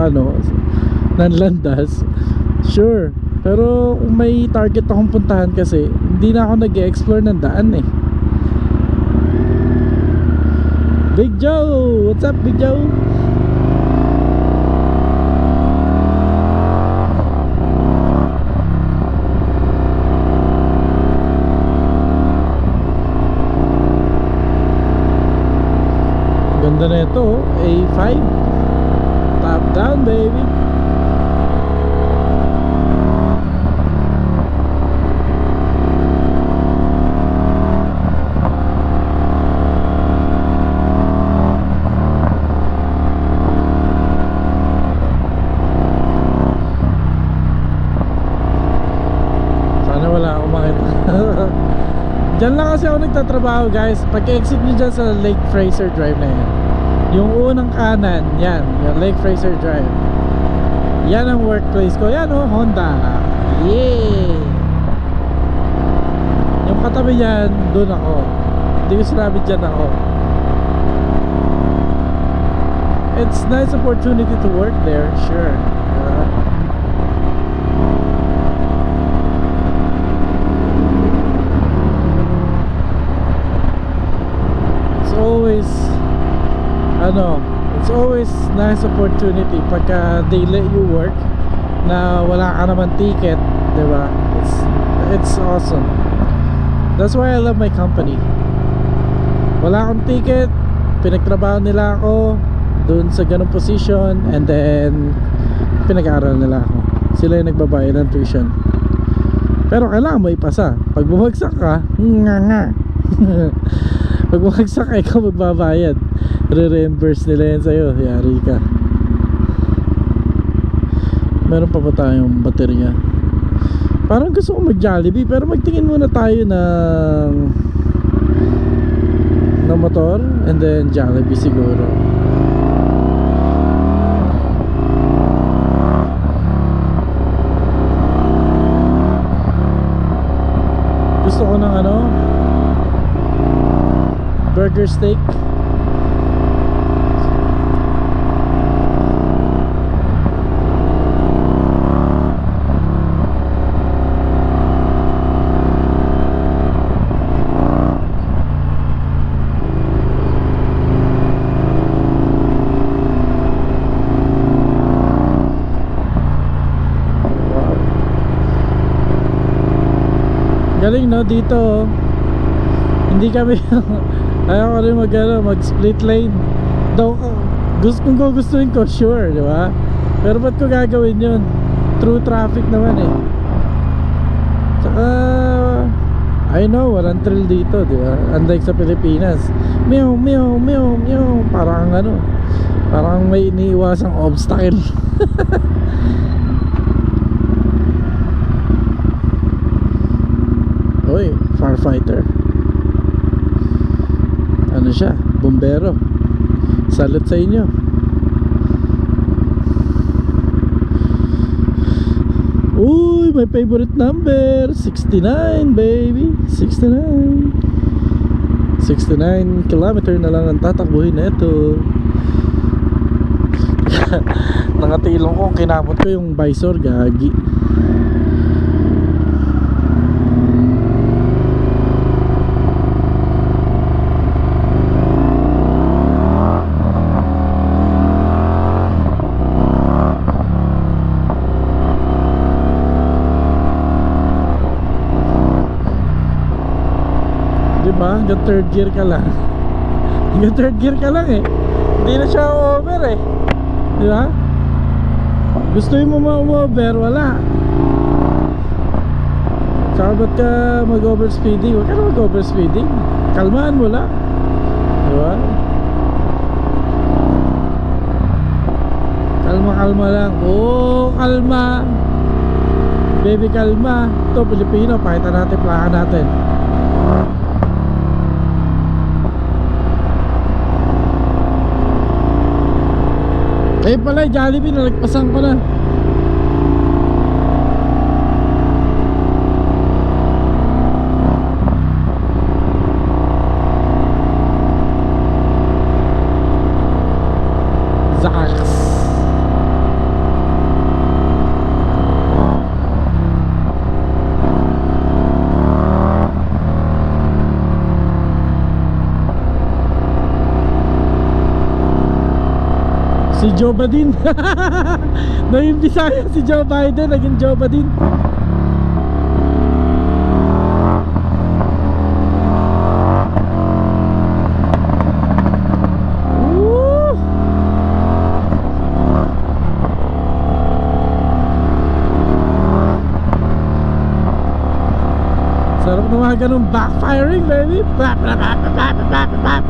ano ng landas sure pero kung may target akong puntahan kasi hindi na ako nag-explore ng daan eh Big Joe! What's up Big Joe? Ganda na ito oh. A5 Top down baby Sana wala akong makita Diyan lang kasi ako nagtatrabaho guys. Pag-exit nyo dyan sa Lake Fraser Drive na yan. Yung unang kanan Yan, yung Lake Fraser Drive. Yan ang workplace ko. Yan oh, Honda. Yeah! Yung katabi yan Doon ako. Hindi ko sinabi dyan ako. It's nice opportunity to work there Sure Diba? it's always ano it's always nice opportunity pagka they let you work na wala ka naman ticket di ba? It's it's awesome. That's why I love my company. Wala akong ticket pinagtrabaho nila ako dun sa ganong position and then pinag-aaral nila ako. Sila yung nagbabayad ng tuition. Pero kailangan mo ipasa. Pag bumagsak ka nga nga. Pag bumagsak ka ikaw magbabayad re-reimburse nila yan sa'yo. Yari ka meron pa ba tayong baterya? Parang gusto ko mag Jollibee pero magtingin muna tayo ng ng motor and then Jollibee siguro. Gusto ko ng ano? Burger steak Galing no dito oh. Hindi kami ayaw ko rin mag, ano, mag split lane. Daw gusto kung gugustuhin ko sure, di ba? Pero ba't ko gagawin 'yun? True traffic naman eh. Tsaka I know, walang thrill dito, di ba? Unlike sa Pilipinas. Meow, meow, meow, meow. Parang ano, parang may iniiwasang obstacle. firefighter. Ano siya? Bombero. Salute sa inyo. Uy, my favorite number. 69, baby. 69. 69 kilometer na lang ang tatakbuhin na ito. Nangatilong ko, kinabot ko yung visor, gagi. Di ba? Hanggang third gear ka lang. Hanggang third gear ka lang eh. Hindi na siya over eh. Di ba? Gusto mo ma-over, wala. Tsaka ba't ka mag-overspeeding? Huwag ka na mag-overspeeding. Kalmahan mo lang. Di ba? Kalma, kalma lang. Oo, kalma. Baby, kalma. Ito, Pilipino. Pakita natin, plaka natin. Eh pala, Jollibee, nalagpasan ko na. Joe Badin Naging Bisaya si Joe Biden Naging Joe Badin Woo! Sarap ng mga ganun. Backfiring baby. Bap, bap, bap, bap, bap, bap, bap.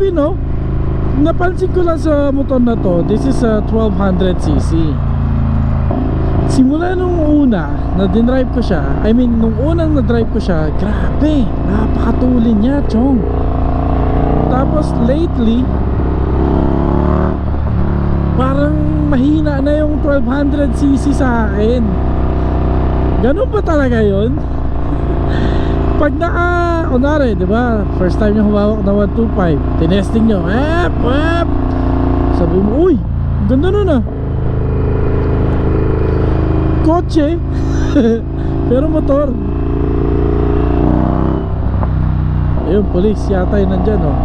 Grabe no? Napansin ko lang sa motor na to This is a 1200cc Simula nung una na dinrive ko siya I mean nung unang na-drive ko siya Grabe Napakatulin niya chong. Tapos lately Parang mahina na yung 1200cc sa akin. Ganun ba talaga yon? Pag naka, kunwari, di ba? First time nyo humawak na 125 Tinesting nyo, ep, ep Sabi mo, uy, ganda nun ah. Kotse. Pero motor. Ayun, police yata yun nandyan oh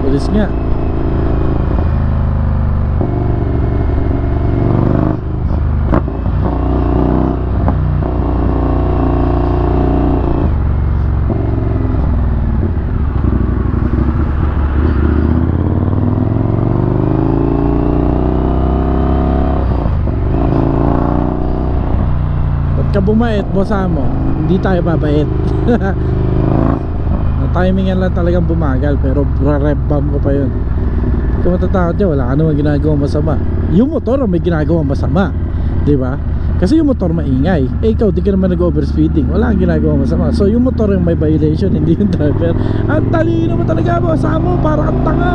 Police nga Ba't ka bumait, bosa mo? Hindi tayo babait. Na-timingan lang talagang bumagal Pero rev bomb ko pa yun. Kung matatakot dyan, wala ka naman ginagawang masama. Yung motor may ginagawang masama di ba? Kasi yung motor maingay. Eh ikaw, di ka naman nag-overspeeding. Wala kang ginagawang masama. So yung motor yung may violation, hindi yung driver. Ang talino mo talaga, bosa mo Para kang tanga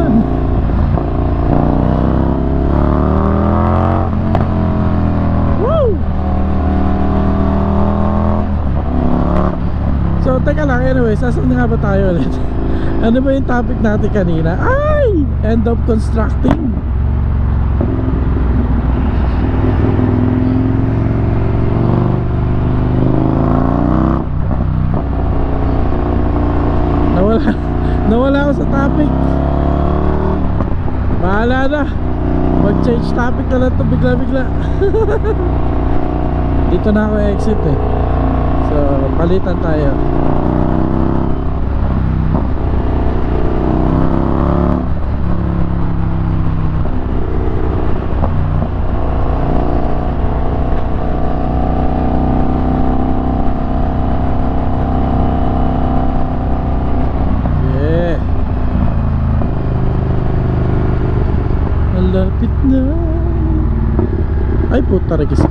sasan na nga ba tayo ulit? ano ba yung topic natin kanina? Ay! End of constructing. Nawala, nawala ako sa topic. Bahala na. Mag-change topic na lang to bigla-bigla. Dito na ako exit eh. So, palitan tayo. Malapit na.